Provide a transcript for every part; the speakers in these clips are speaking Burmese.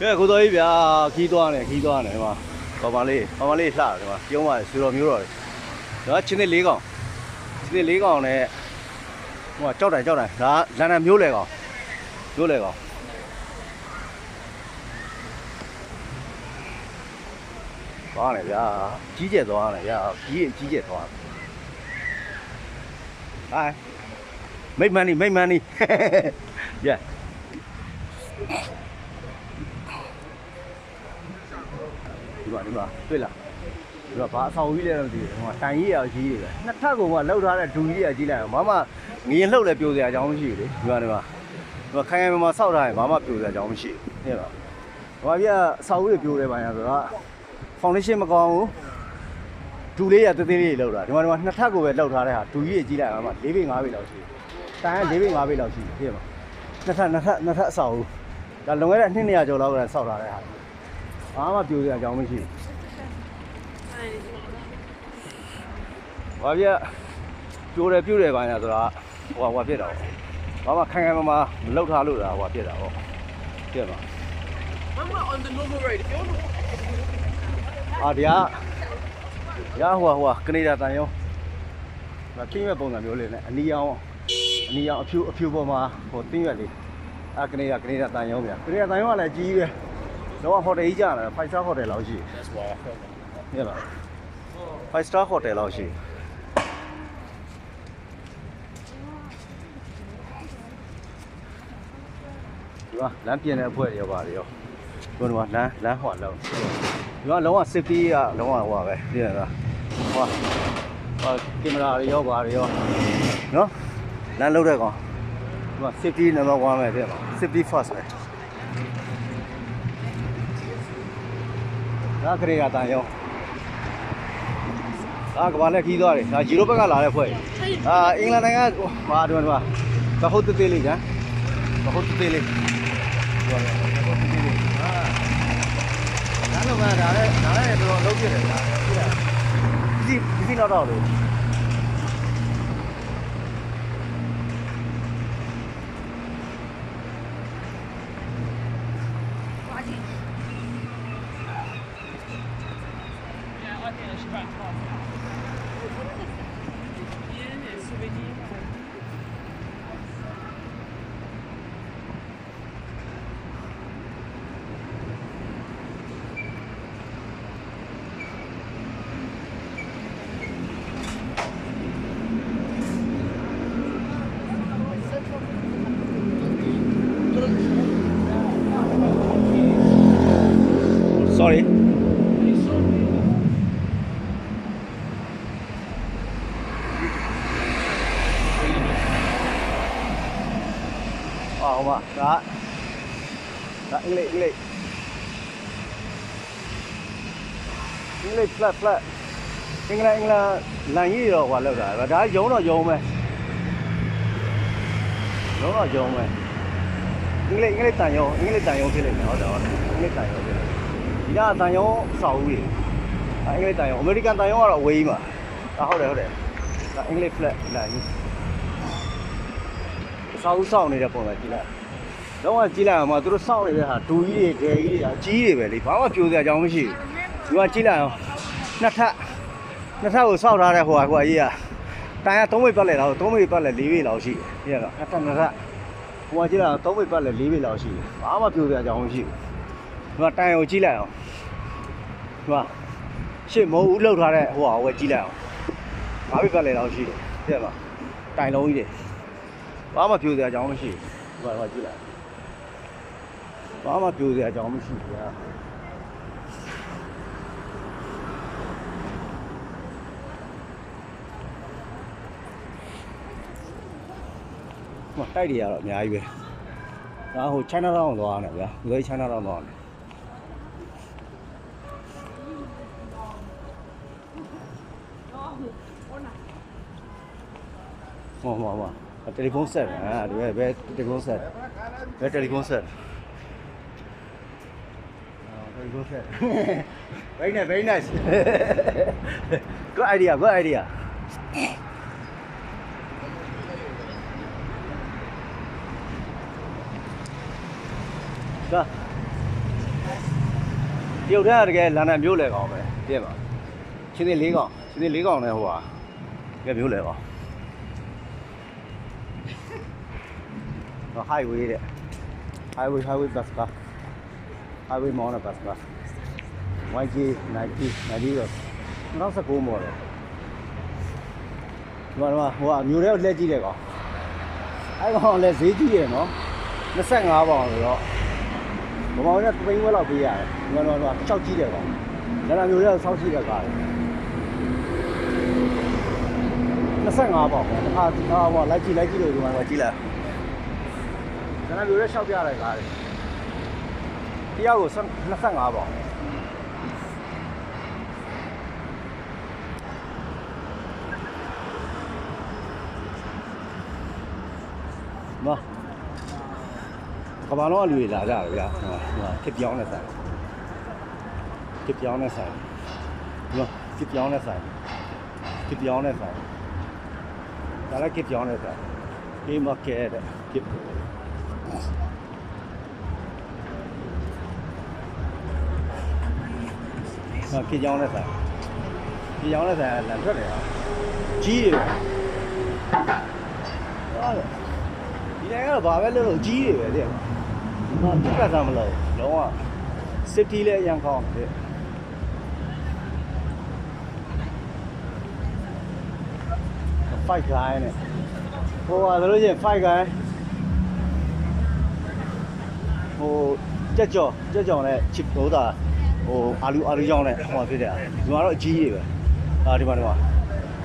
ကဲကိုတော်ကြီးဗျာခီးသွားတယ်ခီးသွားတယ်ဒီမှာဘာမလေးဘာမလေးလှတယ်ဒီမှာပြုံးပါတယ်ဆိုတော်မျိုးတော်တယ်ဒါချင်းနေလေးကောင်ချင်းနေလေးကောင်နဲ့ဟိုကကြောက်တိုင်ကြောက်တိုင်ဒါလန်နံမျိုးလေကောင်မျိုးလေကောင်သွားတယ်ဗျာကြီးကျယ်သွားတယ်ဗျာကြီးရင်ကြီးကျယ်သွားတယ်ဟိုင်းမိတ်မန်နီမိတ်မန်နီ yeah ဒီမှာဒီမှာတွေ့လားဒီမှာဘာအဆောင်ကြီးလဲတော့မသိဘူးဟိုတိုင်ကြီးရကြီးတွေပဲနှစ်ထပ်ကောင်ကလှုပ်ထားတဲ့ဒူကြီးရကြီးလိုက်အောင်ဘာမှငရင်လှုပ်လဲပြိုစရာအကြောင်းမရှိဘူးလေဒီမှာဒီမှာဒီမှာခိုင်ခိုင်မာမာစောက်ထားရင်ဘာမှပြိုစရာအကြောင်းမရှိဘူးသိလားဘာပြအဆောင်ကြီးပြိုတယ်ပါညာဆိုတော့ဖောင်ဒေးရှင်းမကောင်းဘူးဒူလေးရသေးသေးလေးလှုပ်တာဒီမှာဒီမှာနှစ်ထပ်ကိုပဲလှုပ်ထားတဲ့ဟာဒူကြီးရကြီးလိုက်အောင်မှ၄ပေ၅ပေလောက်ရှိတယ်တိုင်က၄ပေ၅ပေလောက်ရှိတယ်သိမှာနှစ်ထပ်နှစ်ထပ်နှစ်ထပ်အဆောင်ဒါလွန်ခဲ့တဲ့နှစ်200ကျော်လောက်ကလည်းစောက်ထားတဲ့ဟာ ဘာမှပြိုစရာအကြောင်းမရှိဘူးဘာပြပြိုတယ်ပြုတ်တယ်ပါညာဆိုတာဟိုဟာဟိုဖြစ်တာပေါ့ဘာမှခိုင်ခိုင်မာမာမလောက်ထားလို့တာဟိုဖြစ်တာပေါ့ပြည့်ပါ Mama on the normal road. If you're အာဒီကရဟိုဟာဟိုဟာကနေဒါတန်ရောမသိမဲ့ပုံစံမျိုးလေးနဲ့အနီအောင်အနီအောင်အဖြူအဖြူပေါ်မှာဟိုတင်းရွက်လေးအာကနေဒါကနေဒါတန်ရောဗျာကနေဒါတန်ရောကလည်းကြီးပဲ တော့ဟိုတယ်ကြီးကြတယ်5 star hotel လောက်ရှိ That's why I felt like ပြည့်ပါ5 star hotel လောက်ရှိဒီမှာလမ်းပြင်တဲ့အဖွဲ့တွေရောပါတယ်ရောဒီမှာလမ်းလမ်းဟွာလောက်ဒီမှာလုံးဝ safety ကလုံးဝဟွာပဲသိရလားဟွာဟွာကင်မရာတွေရောပါတယ်ရောနော်လမ်းလုံးတဲ့ကောင်ဒီမှာ safety number 1ပဲသိရလား safety first ပဲ ဒါခရေကတန်ရောဒါကဘာလဲခီးသွားတယ်ဒါဂျီရိုဘက်ကလာတဲ့ဖွဲ့အာအင်္ဂလန်နိုင်ငံကဟာဒီမှာဒီမှာသဟုတ်တေးသေးလေးကသဟုတ်တေးလေးပြောတယ်ဟုတ်ပြီပြီဟာဒါတော့ကဒါလည်းဒါလည်းတော်တော်လုံးပြတယ်ဗျာဟုတ်လားဒီဒီတော့တော့လို့ အော်ဟိုမှာဒါဒါအင်္ဂလိပ်အင်္ဂလိပ်အင်္ဂလိပ် flat flat အင်္ဂလိပ်အင်္ဂလိပ်လန်ကြီးတော့ဟိုလောက်တာဒါရုံတော့ရုံပဲရုံတော့ရုံပဲအင်္ဂလိပ်အင်္ဂလိပ်တန်ရုံအင်္ဂလိပ်တန်ရုံဖြစ်လိမ့်မယ်ဟုတ်တယ်ဟုတ်တယ်အင်္ဂလိပ်တန်ရုံဖြစ်လိမ့်မယ်ဒီကတန်ရုံစောက်ဦးကြီးအင်္ဂလိပ်တန်ရုံအမေရိကန်တန်ရုံကတော့ဝေးမှာဒါဟုတ်တယ်ဟုတ်တယ်ဒါအင်္ဂလိပ် flat လန်ကြီး စောက်ဦးစောက်နေတဲ့ပုံစံကြည့်လိုက်တော့ကကြည့်လိုက်အောင်မသူတို့စောင့်နေတဲ့ဟာဒူကြီးတွေဒဲကြီးတွေအကြီးတွေပဲလေဘာမှပြိုစရာအကြောင်းမရှိဘူးဒီကကြည့်လိုက်အောင်နှစ်ထပ်နှစ်ထပ်ကိုစောင့်ထားတဲ့ဟိုဟာဟိုအကြီးကတိုင်က3မိပတ်လဲတော့3မိပတ်လဲ4မိလောက်ရှိတယ်ပြရတော့နှစ်ထပ်နှစ်ထပ်ဟိုကကြည့်လိုက်အောင်3မိပတ်လဲ4မိလောက်ရှိတယ်ဘာမှပြိုစရာအကြောင်းမရှိဘူးဒီကတိုင်ကိုကြည့်လိုက်အောင်ဒီကရှစ်မုံဦးလှုပ်ထားတဲ့ဟိုဟာကိုကြည့်လိုက်အောင်ဘာမိပတ်လဲလောက်ရှိတယ်ပြရတော့တိုင်လုံးကြီးတယ် ဘာမှပြိုစရာအကြောင်းမရှိဘူးဒီကဟိုကြည့်လိုက်ဘာမှပြောစရာအကြောင်းမရှိဘူးဗျာမတိုက်တွေကတော့အများကြီးပဲဒါဟို China Town ကိုသွားရတယ်ဗျာဒီလို China Town သွားရတယ်ဟောဟောဟော တယ်လီဖုန်းဆက်อ่าဒီပဲဘယ်တယ်လီဖုန်းဆက်ဘယ်တယ်လီဖုန်းဆက် Oh, very good. very nice, very nice. good idea, good idea. ကတရုတ်တန်းကတကယ်လန်ဒန်မျိုးလေကောင်ပဲပြည့်ပါချင်းသေးလေးကောင်ချင်းသေးလေးကောင်နဲ့ဟိုဟာတကယ်မျိုးလေကောင် highway တဲ့ highway highway bus က highway မောင်းတဲ့ bus က YG 90 90တော့2019မော်တယ်ဒီမှာတော့ဟိုကမျိုးတွေကလက်ကြည့်တယ်ကောင်အဲ့ကောင်လည်းဈေးကြီးတယ်နော်25ပေါင်ဆိုတော့ဘမောင်ကပိန်းဝဲလောက်ပေးရတယ်ဒီမှာတော့ရှောက်ကြည့်တယ်ကောင်ဒါကမျိုးတွေကစောက်ကြည့်တဲ့ကားတယ်25ပေါင်တစ်ခါဒီကားဟိုလိုက်ကြည့်လိုက်ကြည့်လို့ဒီမှာတော့ကြည့်လို က်ဒါကမျိုးတွေရှောက်ပြတဲ့ကားတယ်တယောက်ကို25ပေါင်မကဘာလုံးအလူတွေလာကြတယ်ဗျာဟိုဟိုခစ်ပြောင်းတဲ့ဆိုင်ခစ်ပြောင်းတဲ့ဆိုင်ဒီမှာခစ်ပြောင်းတဲ့ဆိုင်ခစ်ပြောင်းတဲ့ဆိုင်ဒါလည်းခစ်ပြောင်းတဲ့ဆိုင်ဒီမှာကဲတဲ့ ခစ်ဟာခစ်ပြောင်းတဲ့ဆိုင်ခစ်ပြောင်းတဲ့ဆိုင်လန်ထွက်တယ်ဟာကြီးတယ်ဟာလေဒီနိုင်ငံကတော့ဘာပဲလုပ်လို့ကြီးတွေပဲတဲ့။ဟာတိကျစားမလို့လုံးဝ safety လည်းအရင်ကောင်းတယ်။ fight guy နဲ့ဟိုဟာလို့ချင်း fight guy ဟိုကြက်ကြော်ကြက်ကြော်နဲ့ chip ဟိုတာဟိုအာလူအာလူကြောင်းနဲ့ဟိုဖြစ်တယ်ဒီမှာတော့အကြီးတွေပဲအာဒီမှာဒီမှာ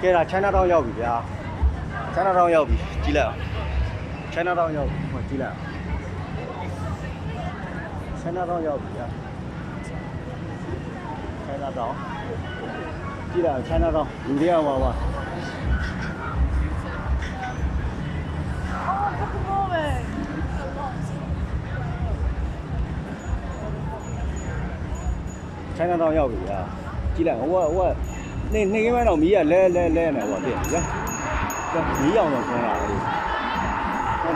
ကဲဒါ China Town ရောက်ပြီဗျာ China Town ရောက်ပြီကြည့်လိုက်အောင် China Town ရောက်ဟိုကြည့်လိုက် China Town ရောက်ပြီဗျာ China Town ကြည့်လိုက် China Town လူတွေကဟောပါ China Town ရောက်ပြီဗျာကြည့်လိုက်ဟိုကဟိုကနေနေကင်းမတော့မီးကလဲလဲလဲနေဟိုပြဗျာမီးအောင်တော့ခေါင်းလာ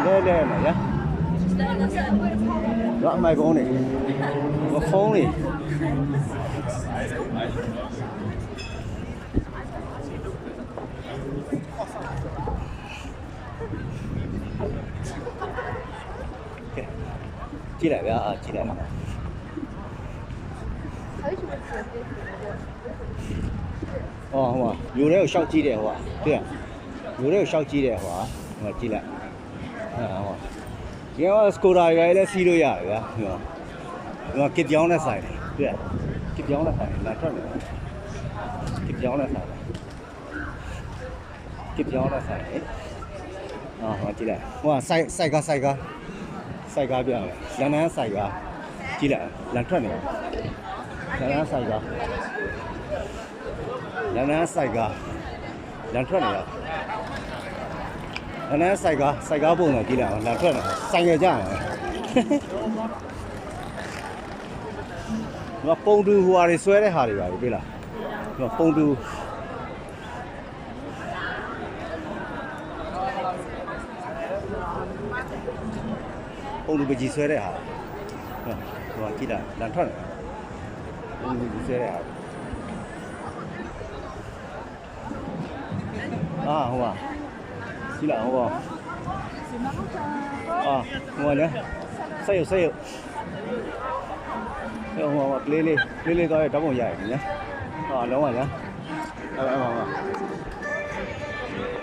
တယ်လဲလဲနေဗျာတော့အမိုက်ကုန်းနေမဖုန်းနေကဲကြည့်လိုက်ဗျာအာကြည့်လိုက်အော် ဟိုမျိုးတွေကိုရှောက်ကြည့်တယ်ဟိုကတွေ့ရမျိုးတွေကိုရှောက်ကြည့်တယ်ဟိုကဟိုကြည့်လိုက်အာဟိုဒီကစကိုဒါရိုင်လည်းစီးလို့ရတယ်ဗျာဒီမှာဒီမှာကစ်ပြောင်းတဲ့ဆိုင်တွေ့ရကစ်ပြောင်းတဲ့ဆိုင်လာထွက်နေတယ်ကစ်ပြောင်းတဲ့ဆိုင်ကစ်ပြောင်းတဲ့ဆိုင်အာဟောကြည့်လိုက်ဟိုကစိုက်စိုက်ကစိုက်ကစိုက်ကပြရတယ်လန်နန်းစိုက်ကကြည့်လိုက်လန်ထွက်နေတယ်လန်နန်းစိုက်က လန်နန်းစိုက်ကလန်ထွက်နေတယ်အနည်းစိုက်ကစိုက်ကားပုံတော့ကြည့်လိုက်အောင်လာထွက်တယ်ဆိုင်ရကြတယ်ဒီမှာပုံတူဟိုဟာတွေဆွဲတဲ့ဟာတွေပါပြီလားဒီမှာပုံတူပုံတူပကြီးဆွဲတဲ့ဟာဟိုဟိုကြည့်လိုက်လာထွက်တယ်ပုံတူပကြီးဆွဲတဲ့ဟာ အာဟိုပါကြည့်လိုက်အောင်ပေါ့အာဟိုလေဆက်ရဆက်ရဟိုဟိုကလေးလေးလေးလေးတော့တောင်းပုံရရတယ်ညာဟာလုံးဝညာအဲ့အဲ့ပါပါ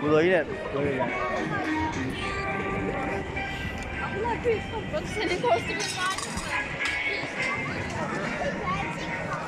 ဘူတော်ကြီးနဲ့ပြောရရ Wat is er niet kost te